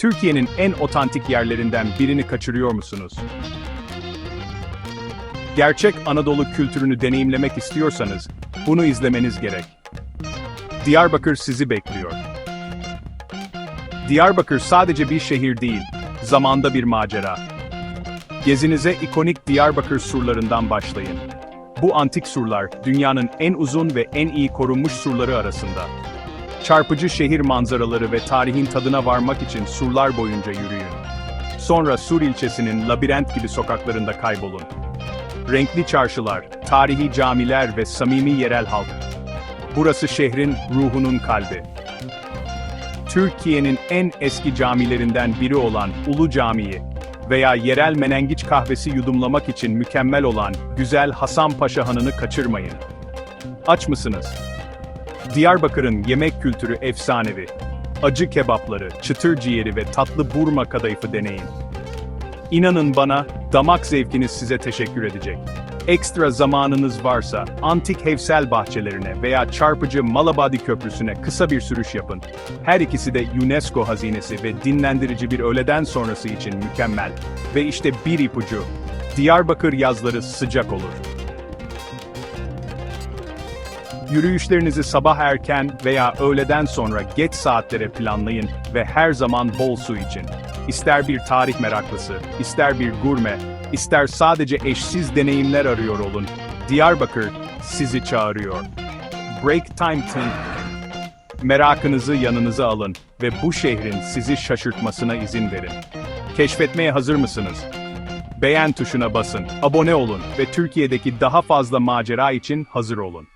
Türkiye'nin en otantik yerlerinden birini kaçırıyor musunuz? Gerçek Anadolu kültürünü deneyimlemek istiyorsanız, bunu izlemeniz gerek. Diyarbakır sizi bekliyor. Diyarbakır sadece bir şehir değil, zamanda bir macera. Gezinize ikonik Diyarbakır surlarından başlayın. Bu antik surlar, dünyanın en uzun ve en iyi korunmuş surları arasında. Çarpıcı şehir manzaraları ve tarihin tadına varmak için surlar boyunca yürüyün. Sonra Sur ilçesinin labirent gibi sokaklarında kaybolun. Renkli çarşılar, tarihi camiler ve samimi yerel halk. Burası şehrin ruhunun kalbi. Türkiye'nin en eski camilerinden biri olan Ulu Camii veya yerel menengiç kahvesi yudumlamak için mükemmel olan güzel Hasan Paşa Hanı'nı kaçırmayın. Aç mısınız? Diyarbakır'ın yemek kültürü efsanevi. Acı kebapları, çıtır ciğeri ve tatlı burma kadayıfı deneyin. İnanın bana, damak zevkiniz size teşekkür edecek. Ekstra zamanınız varsa, antik Hevsel bahçelerine veya çarpıcı Malabadi Köprüsü'ne kısa bir sürüş yapın. Her ikisi de UNESCO hazinesi ve dinlendirici bir öğleden sonrası için mükemmel. Ve işte bir ipucu, Diyarbakır yazları sıcak olur. Yürüyüşlerinizi sabah erken veya öğleden sonra geç saatlere planlayın ve her zaman bol su için. İster bir tarih meraklısı, ister bir gurme, ister sadece eşsiz deneyimler arıyor olun. Diyarbakır sizi çağırıyor. Break Time Team. Merakınızı yanınıza alın ve bu şehrin sizi şaşırtmasına izin verin. Keşfetmeye hazır mısınız? Beğen tuşuna basın, abone olun ve Türkiye'deki daha fazla macera için hazır olun.